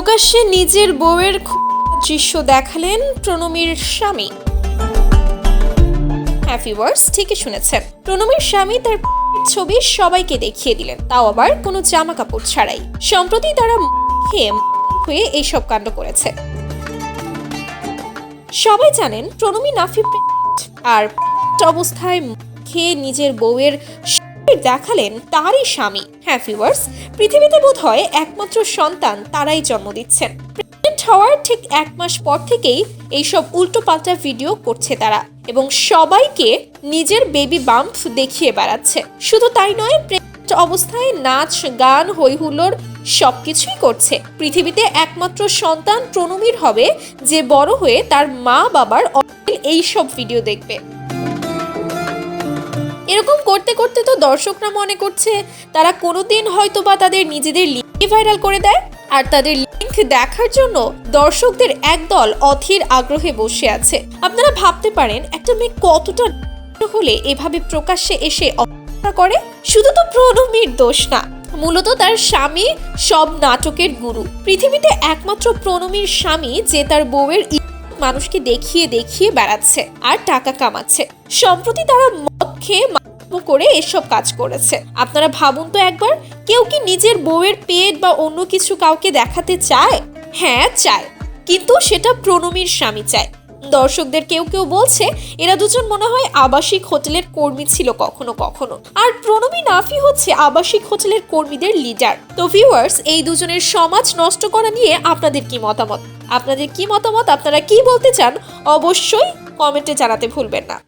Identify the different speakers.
Speaker 1: প্রকাশ্যে নিজের বউয়ের দৃশ্য দেখালেন প্রণমীর স্বামী। হ্যাপি ওয়ার্ডস ঠিকই শুনেছেন। প্রণমীর স্বামী তার ছবি সবাইকে দেখিয়ে দিলেন, তাও আবার কোনো জামা কাপড় ছাড়াই। সম্প্রতি তারা হয়ে এইসব কাণ্ড করেছে। সবাই জানেন, প্রণমী নাফি আর অবস্থায় খেয়ে নিজের বউয়ের শরীর দেখালেন তারই স্বামী। হ্যাঁ ভিউয়ার্স পৃথিবীতে বোধ হয় একমাত্র সন্তান তারাই জন্ম দিচ্ছেন। প্রেগনেন্ট হওয়ার ঠিক এক মাস পর থেকেই এইসব উল্টোপাল্টা ভিডিও করছে তারা এবং সবাইকে নিজের বেবি বাম্প দেখিয়ে বেড়াচ্ছে। শুধু তাই নয় প্রেগনেন্ট অবস্থায় নাচ, গান হইহুল্লোর সবকিছুই করছে। পৃথিবীতে একমাত্র সন্তান প্রণমীর হবে যে বড় হয়ে তার মা বাবার এই সব ভিডিও দেখবে। এরকম করতে করতে তো দর্শকরা মনে করছে তারা কোনোদিন হয়তো বা তাদের নিজেদের লিঙ্ক ভাইরাল করে দেয় আর তাদের লিঙ্ক দেখার জন্য দর্শকদের একদল অধীর আগ্রহে বসে আছে। আপনারা ভাবতে পারেন, একটা মেয়ে কতটা হলে এভাবে প্রকাশ্যে এসে অপেক্ষা করে? শুধু তো প্রণমীর দোষ না, মূলত তার স্বামী সব নাটকের গুরু। পৃথিবীতে একমাত্র প্রণমীর স্বামী যে তার বউয়ের মানুষকে দেখিয়ে দেখিয়ে বেড়াচ্ছে আর টাকা কামাচ্ছে। সম্প্রতি তারা খেয়ে করে এসব কাজ করেছে। আপনারা ভাবুন তো একবার, কেউ কি নিজের বউয়ের পেট বা অন্য কিছু কাউকে দেখাতে চায়? হ্যাঁ চায়। কিন্তু সেটা প্রণমীর স্বামী চায়। দর্শকদের কেউ কেউ বলছে, এরা দুজন মনে হয় আবাসিক হোটেলের কর্মী ছিল কখনো কখনো। আর প্রণমী নাফি হচ্ছে আবাসিক হোটেলের কর্মীদের লিডার তো ভিউয়ার্স এই দুজনের সমাজ নষ্ট করা নিয়ে আপনাদের কি মতামত? আপনাদের কি মতামত? আপনারা কি বলতে চান? অবশ্যই কমেন্টে জানাতে ভুলবেন না।